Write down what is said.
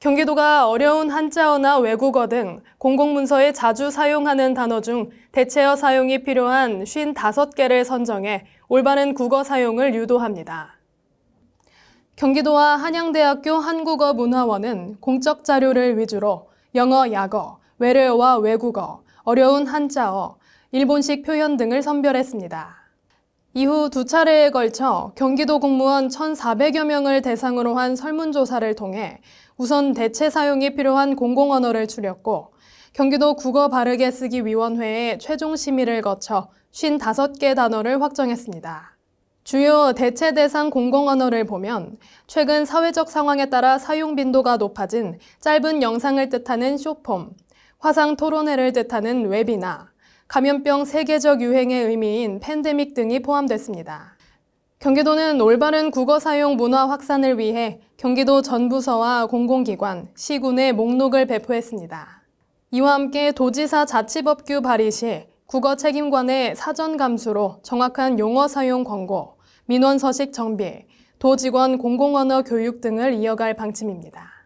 경기도가 어려운 한자어나 외국어 등 공공문서에 자주 사용하는 단어 중 대체어 사용이 필요한 55개를 선정해 올바른 국어 사용을 유도합니다. 경기도와 한양대학교 한국어문화원은 공적 자료를 위주로 영어, 약어, 외래어와 외국어, 어려운 한자어, 일본식 표현 등을 선별했습니다. 이후 두 차례에 걸쳐 경기도 공무원 1,400여 명을 대상으로 한 설문조사를 통해 우선 대체 사용이 필요한 공공언어를 추렸고 경기도 국어 바르게 쓰기 위원회에 최종 심의를 거쳐 55개 단어를 확정했습니다. 주요 대체 대상 공공언어를 보면 최근 사회적 상황에 따라 사용 빈도가 높아진 짧은 영상을 뜻하는 쇼폼, 화상 토론회를 뜻하는 웹이나 감염병 세계적 유행의 의미인 팬데믹 등이 포함됐습니다. 경기도는 올바른 국어 사용 문화 확산을 위해 경기도 전 부서와 공공기관, 시군에 목록을 배포했습니다. 이와 함께 도지사 자치법규 발의 시 국어 책임관의 사전 감수로 정확한 용어 사용 권고, 민원 서식 정비, 도직원 공공언어 교육 등을 이어갈 방침입니다.